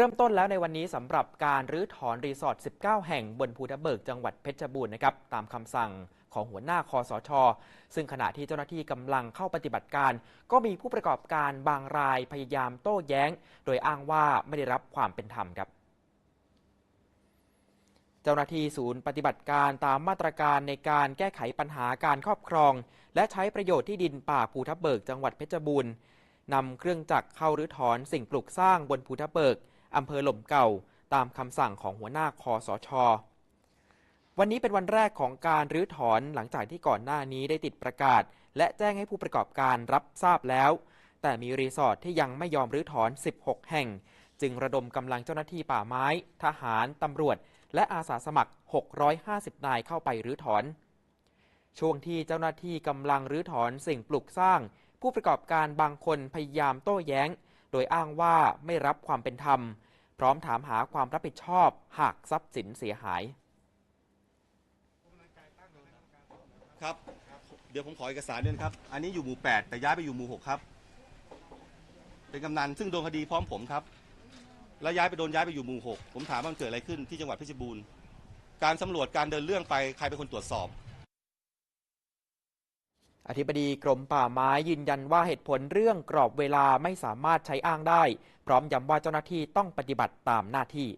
เริ่มต้นแล้วในวันนี้สำหรับการรื้อถอนรีสอร์ท 19 แห่งบนภูทับเบิกจังหวัดเพชรบูรณ์นะครับตามคำสั่งของหัวหน้าคอสช ซึ่งขณะที่เจ้าหน้าที่กำลังเข้าปฏิบัติการ ก็มีผู้ประกอบการบางรายพยายามโต้แย้ง โดยอ้างว่าไม่ได้รับความเป็นธรรมครับ เจ้าหน้าที่ศูนย์ปฏิบัติการตามมาตรการในการแก้ไขปัญหาการครอบครอง และใช้ประโยชน์ที่ดินป่าภูทับเบิกจังหวัดเพชรบูรณ์นำเครื่องจักรเข้ารื้อถอนสิ่งปลูกสร้างบนภูทับเบิก อำเภอหล่มเก่า ตามคำสั่งของหัวหน้าคอสช วันนี้เป็นวันแรกของการรื้อถอนหลังจากที่ก่อนหน้านี้ได้ติดประกาศ และแจ้งให้ผู้ประกอบการรับทราบแล้ว แต่มีรีสอร์ทที่ยังไม่ยอมรื้อถอน 16 แห่ง จึงระดมกำลังเจ้าหน้าที่ป่าไม้ ทหารตำรวจ และอาสาสมัคร 650 นายเข้าไปรื้อถอนช่วงที่เจ้าหน้าที่กำลังรื้อถอนสิ่งปลูกสร้าง ผู้ประกอบการบางคนพยายามโต้แย้ง โดยอ้างว่าไม่รับความเป็นธรรม พร้อมถามหาความรับผิดชอบหากทรัพย์สินเสียหาย ครับ เดี๋ยวผมขอเอกสารด้วยนะครับ อันนี้อยู่หมู่ 8 แต่ย้ายไปอยู่หมู่ 6 ครับ เป็นกำนันซึ่งโดนคดีพร้อมผมครับ แล้วย้ายไปโดนย้ายไปอยู่หมู่ 6 ผมถามว่ามันเกิดอะไรขึ้นที่จังหวัดเพชรบูรณ์ การสำรวจการเดินเรื่องไปใครเป็นคนตรวจสอบ อธิบดีกรมป่าไม้ยืนยันว่าเหตุผลเรื่องกรอบเวลาไม่สามารถใช้อ้างได้ พร้อมย้ำว่าเจ้าหน้าที่ต้องปฏิบัติตามหน้าที่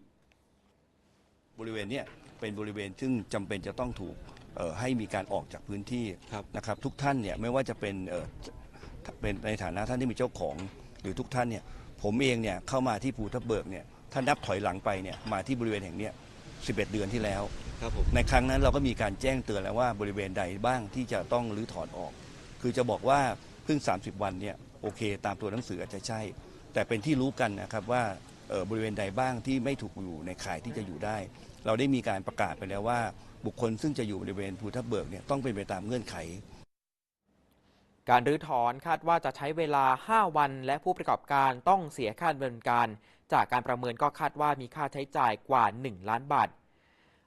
บริเวณเนี้ยเป็นบริเวณซึ่งจำเป็นจะต้องถูกเอ่อให้มีการออกจากพื้นที่ครับนะครับ ทุกท่านเนี่ยไม่ว่าจะเป็นเอ่อเป็นในฐานะท่านที่มีเจ้าของ หรือทุกท่านเนี่ยผมเองเนี่ยเข้ามาที่ภูทับเบิกเนี่ยท่านนับถอยหลังไปเนี่ยมาที่บริเวณแห่งเนี้ย11 เดือนที่แล้ว ครับผม ในครั้งนั้นเราก็มีการแจ้งเตือนแล้วว่าบริเวณใดบ้างที่จะต้องรื้อถอนออก คือจะบอกว่าเพิ่ง 30 วันเนี่ยโอเค ตามตัวหนังสืออาจจะใช่ แต่เป็นที่รู้กันนะครับว่าออบริเวณใดบ้างที่ไม่ถูกอยู่ในข่ายที่จะอยู่ได้ เราได้มีการประกาศไปแล้วว่า บุคคลซึ่งจะอยู่บริเวณภูทับเบิกเนี่ยต้องเป็นไปตามเงื่อนไข การรื้อถอนคาดว่าจะใช้เวลา 5 วัน และผู้ประกอบการต้องเสียค่าดำเนินการ จากการประเมินก็คาดว่ามีค่าใช้จ่ายกว่า 1 ล้านบาท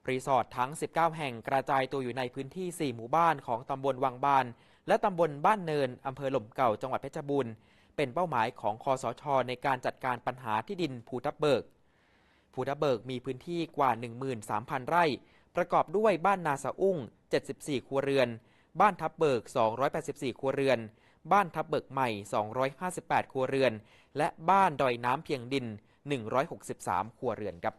รีสอร์ททั้ง 19 แห่งกระจายตัวอยู่ในพื้นที่ 4 หมู่บ้านของตำบลวังบาน และตำบลบ้านเนินอำเภอหล่มเก่าจังหวัดเพชรบูรณ์ เป็นเป้าหมายของคอสช ในการจัดการปัญหาที่ดินภูทับเบิก ภูทับเบิกมีพื้นที่กว่า 13,000 ไร่ ประกอบด้วยบ้านนาสะอุ้ง 74 ครัวเรือน บ้านทับเบิก 284 ครัวเรือน บ้านทับเบิกใหม่ 258 ครัวเรือน และบ้านดอยน้ำเพียงดิน 163 ครัวเรือนครับ